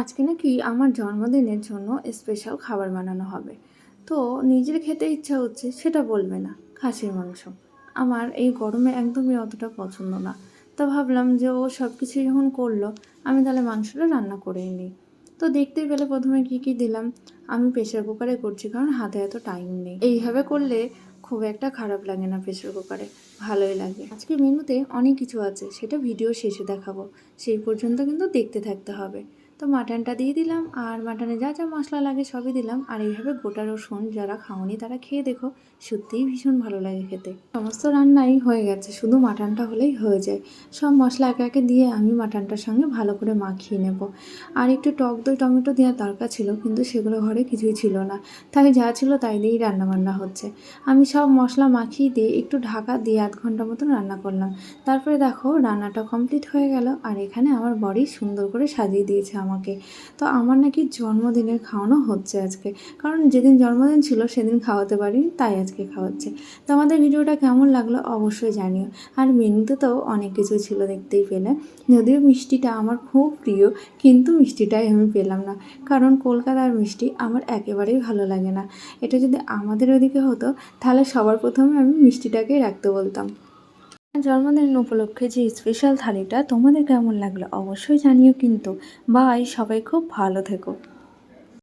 আজকে নাকি আমার জন্মদিনের জন্য স্পেশাল খাবার বানানো হবে। তো নিজের খেতে ইচ্ছা হচ্ছে সেটা বলবে না, খাসির মাংস। আমার এই গরমে একদমই অতটা পছন্দ না। তো ভাবলাম যে ও সব কিছু যখন করল, আমি তাহলে মাংসটা রান্না করেই নিই। তো দেখতে পেলে প্রথমে কি কি দিলাম, আমি প্রেশার কুকারে করছি কারণ হাতে এত টাইম নেই। এইভাবে করলে খুব একটা খারাপ লাগে না প্রেশার কুকারে ভালোই লাগে। আজকে মেনুতে অনেক কিছু আছে, সেটা ভিডিও শেষে দেখাবো। সেই পর্যন্ত কিন্তু দেখতে থাকতে হবে। তো মাটনটা দিয়ে দিলাম আর মাটনে যা যা মশলা লাগে সবই দিলাম। আর এইভাবে গোটা রসুন যারা খাওনি তারা খেয়ে দেখো, সত্যিই ভীষণ ভালো লাগে খেতে। সমস্ত রান্নাই হয়ে গেছে, শুধু মাটনটা হলেই হয়ে যায়। সব মশলা একে একে দিয়ে আমি মাটনটার সঙ্গে ভালো করে মাখিয়ে নেব। আর একটু টক দই, টমেটো দেওয়ার দরকার ছিল, কিন্তু সেগুলো ঘরে কিছুই ছিল না। তাই যা ছিল তাই দিয়েই রান্নাবান্না হচ্ছে। আমি সব মশলা মাখিয়ে দিয়ে একটু ঢাকা দিয়ে আধ ঘণ্টা মতন রান্না করলাম। তারপরে দেখো রান্নাটা কমপ্লিট হয়ে গেল, আর এখানে আমার বড়ি সুন্দর করে সাজিয়ে দিয়েছে আমাকে। তো আমার নাকি জন্মদিনের খাওয়ানো হচ্ছে আজকে। কারণ যেদিন জন্মদিন ছিল সেদিন খাওয়াতে পারিনি, তাই আজকে খাওয়াচ্ছে। তো আমাদের ভিডিওটা কেমন লাগল অবশ্যই জানিও। আর মেনুতে তো অনেক কিছু ছিল দেখতেই পেলে। যদিও মিষ্টিটা আমার খুব প্রিয়, কিন্তু মিষ্টিটাই আমি পেলাম না। কারণ কলকাতার মিষ্টি আমার একেবারেই ভালো লাগে না। এটা যদি আমাদের ওদিকে হতো, তাহলে সবার প্রথমে আমি মিষ্টিটাকেই রাখতে বলতাম। জন্মদিন উপলক্ষে যে স্পেশাল থালিটা তোমাদের কেমন লাগল অবশ্যই জানিও কিন্তু। বাই সবাই খুব ভালো থেকো।